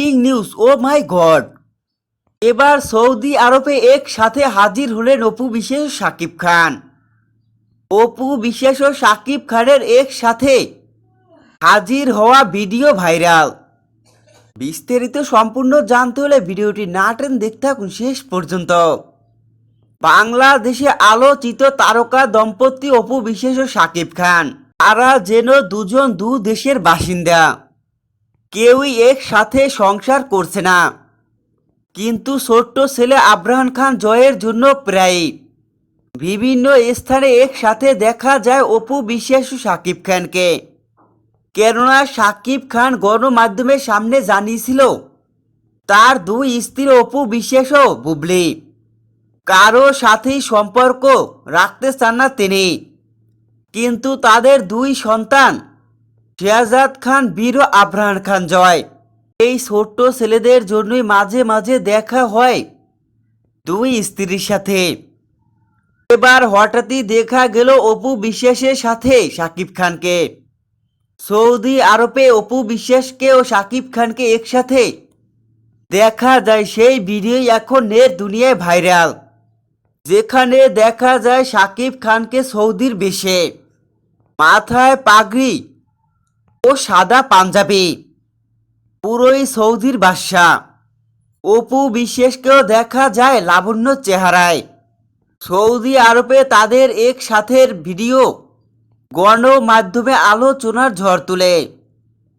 Breaking news oh my god এবার Saudi আরবে একসাথে হাজির হলেন অপু বিশেষ ও শাকিব খান। অপু বিশেষ ও শাকিব খানের একসাথে হাজির হওয়া ভিডিও ভাইরাল। বিস্তারিত সম্পূর্ণ জানতে হলে ভিডিওটি না টেন দেখতে থাকুন শেষ পর্যন্ত। বাংলাদেশে আলোচিত তারকা দম্পতি অপু বিশেষ ও শাকিব খান। তারা যেন দুজন দু দেশের বাসিন্দা। কেউই একসাথে সংসার করছে না। কিন্তু ছোট্ট ছেলে আব্রাহান খান জয়ের জন্য প্রায়ই। বিভিন্ন স্থানে একসাথে দেখা যায় অপু বিশ্বাস ও শাকিব খানকে। কেননা শাকিব খান গণমাধ্যমের সামনে জানিয়েছিল, তার দুই স্ত্রী অপু বিশ্বাস ও বুবলি। কারও সাথেই সম্পর্ক রাখতে চান না তিনি। কিন্তু তাদের দুই সন্তান শেহজাদ খান, বীর ও আবরাহান খান জয়। এই ছোট্ট ছেলেদের জন্যই মাঝে মাঝে দেখা হয় দুই স্ত্রীর সাথে। এবার হঠাৎই দেখা গেল অপু বিশ্বাসের সাথে শাকিব খানকে। সৌদি আরবে অপু বিশ্বাসকে ও শাকিব খানকে একসাথে। দেখা যায় সেই ভিডিও এখন নেট দুনিয়ায় ভাইরাল। যেখানে দেখা যায় শাকিব খানকে সৌদির বেশে। মাথায় পাগড়ি ও সাদা পাঞ্জাবি। পুরোই সৌদির বাদশা অপু বিশ্বাসকেও দেখা যায় লাবণ্য চেহারায়। সৌদি আরবে তাদের এক সাথের ভিডিও গণমাধ্যমে আলোচনার ঝড় তুলে।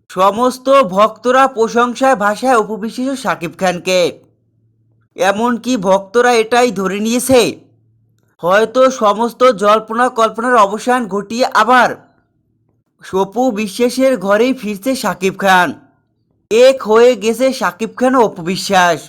সমস্ত ভক্তরা প্রশংসায় ভাষায় উপবিশেষ শাকিব খানকে। এমনকি ভক্তরা এটাই ধরে নিয়েছে, হয়তো সমস্ত জল্পনা কল্পনার অবসান ঘটিয়ে আবার সপু বিশ্বাসের ঘরেই ফিরছে সাকিব খান। এক হয়ে গেছে সাকিব খান অপবিশ্বাস অপু বিশ্বাস।